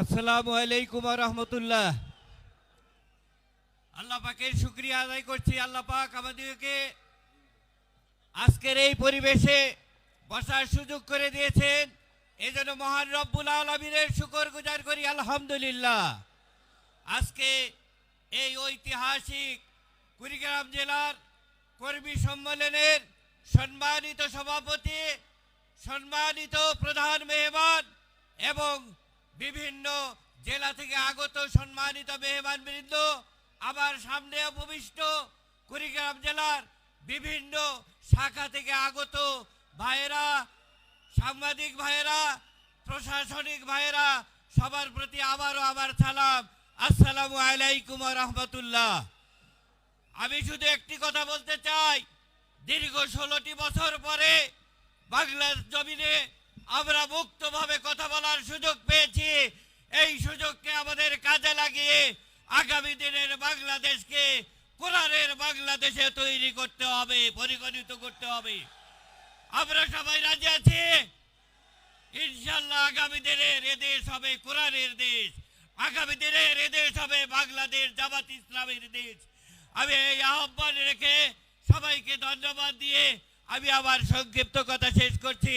আসসালামু আলাইকুম রহমতুল্লাহ। আল্লাহ পাকের শুক্রিয়া আদায় করছি, আল্লাহ পাক আমাদেরকে আজকের এই পরিবেশে বসার সুযোগ করে দিয়েছেন। এই জন্য মহান রব্বুল আলমিনের শুকর গুজার করি, আলহামদুলিল্লাহ। আজকে এই ঐতিহাসিক কুড়িগ্রাম জেলার কর্মী সম্মেলনের সম্মানিত সভাপতি, সম্মানিত প্রধান মেহমান এবং বিভিন্ন জেলা থেকে আগত সম্মানিত মেহমান বৃন্দ, আবার সামনে উপবিষ্ট কুড়িগ্রাম জেলার বিভিন্ন শাখা থেকে আগত ভাইয়েরা, সাংবাদিক ভাইয়েরা, প্রশাসনিক ভাইয়েরা, সবার প্রতি আবারও আবার সালাম। আসসালামু আলাইকুম রহমতুল্লাহ। আমি শুধু একটি কথা বলতে চাই, দীর্ঘ ষোলোটি বছর পরে বাংলার জমিনে আমরা মুক্তভাবে কথা বলার সুযোগ পেয়েছি। এই সুযোগকে আমাদের কাজে লাগিয়ে আগামী দিনের বাংলাদেশকে কোরআনের বাংলাদেশে তৈরি করতে হবে, পরিগণিত করতে হবে। আমরা সবাই রাজি আছি? ইনশাল্লাহ আগামী দিনের এদেশ হবে কোরআনের দেশ। আগামী দিনের এদেশ হবে বাংলাদেশ জামাত ইসলামের দেশ। আমি এই আহ্বান রেখে সবাইকে ধন্যবাদ দিয়ে আমি আমার সংক্ষিপ্ত কথা শেষ করছি।